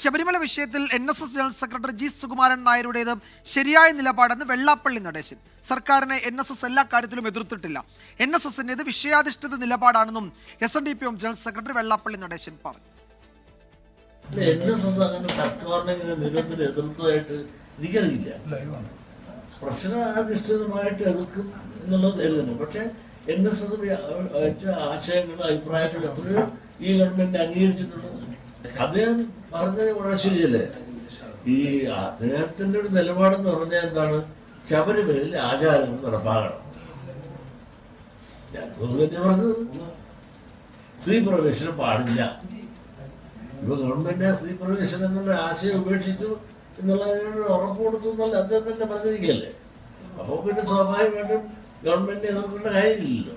ശബരിമല വിഷയത്തിൽ N S S general secretary G Sukumaran നായരുടേത് ശരിയായ നിലപാടെന്ന് വെള്ളാപ്പള്ളി നടേശൻ. സർക്കാരിനെ എൻ എസ് എസ് എല്ലാ കാര്യത്തിലും എതിർത്തിട്ടില്ല. എൻ എസ് എസിന്റെത് വിഷയാധിഷ്ഠിത നിലപാടാണെന്നും S N D P M general secretary Vellappally Natesan പറഞ്ഞു. എൻ എസ് എസ് അങ്ങനെ സർക്കാരിനെ നിരന്തരം എതിർത്തതായിട്ട് എനിക്കറിയില്ല. പ്രശ്നാധിഷ്ഠിതമായിട്ട് എതിർക്കും എന്നുള്ളത് എഴുതുന്നു പക്ഷെ എൻ എസ് എസ് വെച്ച ആശയങ്ങളും അഭിപ്രായങ്ങളും എത്രയോ ഈ ഗവൺമെന്റ് അംഗീകരിച്ചിട്ടുണ്ട്. അദ്ദേഹം പറഞ്ഞത് വളരെ ശരിയല്ലേ? ഈ അദ്ദേഹത്തിന്റെ ഒരു നിലപാടെന്ന് പറഞ്ഞാൽ എന്താണ്? ശബരിമലയിൽ ആചാരങ്ങൾ നടപ്പാകണം. ഞാൻ തന്നെ പറഞ്ഞത് സ്ത്രീ പ്രവേശനം പാടില്ല. ഇപ്പൊ ഗവൺമെന്റ് സ്ത്രീ പ്രവേശനം എന്നുള്ള ആശയം ഉപേക്ഷിച്ചു എന്നുള്ളതിനോട് ഉറപ്പ് കൊടുത്തു എന്നുള്ള അദ്ദേഹം തന്നെ പറഞ്ഞിരിക്കുകയല്ലേ? അപ്പോൾ പിന്നെ സ്വാഭാവികമായിട്ടും ഗവൺമെന്റിനെ എതിർക്കേണ്ട കാര്യമില്ലല്ലോ.